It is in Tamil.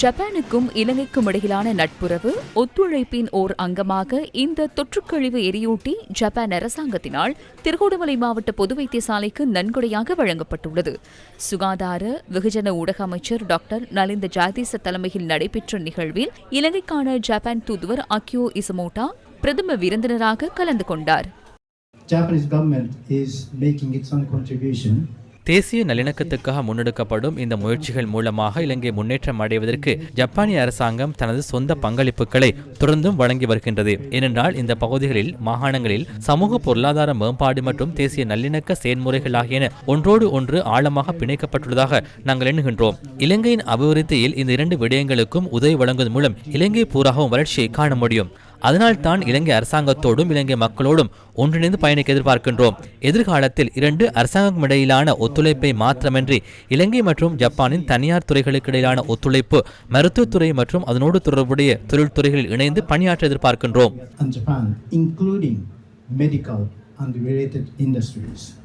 ஜப்பானுக்கும் இலங்கைக்கும் இடையிலான நட்புறவு ஒத்துழைப்பின் ஓர் அங்கமாக இந்த தொற்றுக்கழிவு எரியூட்டி ஜப்பான் அரசாங்கத்தினால் திருகோணமலை மாவட்ட பொது வைத்தியசாலைக்கு நன்கொடையாக வழங்கப்பட்டுள்ளது. சுகாதார வெகுஜன ஊடக அமைச்சர் டாக்டர் நலிந்த ஜாதீச தலைமையில் நடைபெற்ற நிகழ்வில் இலங்கைக்கான ஜப்பான் தூதுவர் அக்யோ இசமோட்டா பிரதம விருந்தினராக கலந்து கொண்டார். Japanese government is making its own contribution தேசிய நல்லிணக்கத்துக்காக முன்னெடுக்கப்படும் இந்த முயற்சிகள் மூலமாக இலங்கை முன்னேற்றம் அடைவதற்கு ஜப்பானிய அரசாங்கம் தனது சொந்த பங்களிப்புகளை தொடர்ந்தும் வழங்கி வருகின்றது. ஏனென்றால் இந்த பகுதிகளில் மாகாணங்களில் சமூக பொருளாதார மேம்பாடு மற்றும் தேசிய நல்லிணக்க செயல்முறைகள் ஆகியன ஒன்றோடு ஒன்று ஆழமாக பிணைக்கப்பட்டுள்ளதாக நாங்கள் எண்ணுகின்றோம். இலங்கையின் அபிவிருத்தியில் இந்த இரண்டு விடயங்களுக்கும் உதவி வழங்குவதன் மூலம் இலங்கை பூராகவும் வளர்ச்சியை காண முடியும். அதனால் தான் இலங்கை அரசாங்கத்தோடும் இலங்கை மக்களோடும் ஒன்றிணைந்து பயணிக்க எதிர்பார்க்கின்றோம் எதிர்காலத்தில் இரண்டு அரசாங்கம் இடையிலான ஒத்துழைப்பை மாத்திரமின்றி இலங்கை மற்றும் ஜப்பானின் தனியார் துறைகளுக்கு இடையிலான ஒத்துழைப்பு மருத்துவத்துறை மற்றும் அதனோடு தொடர்புடைய தொழில்துறைகளில் இணைந்து பணியாற்ற எதிர்பார்க்கின்றோம் medical and related industries.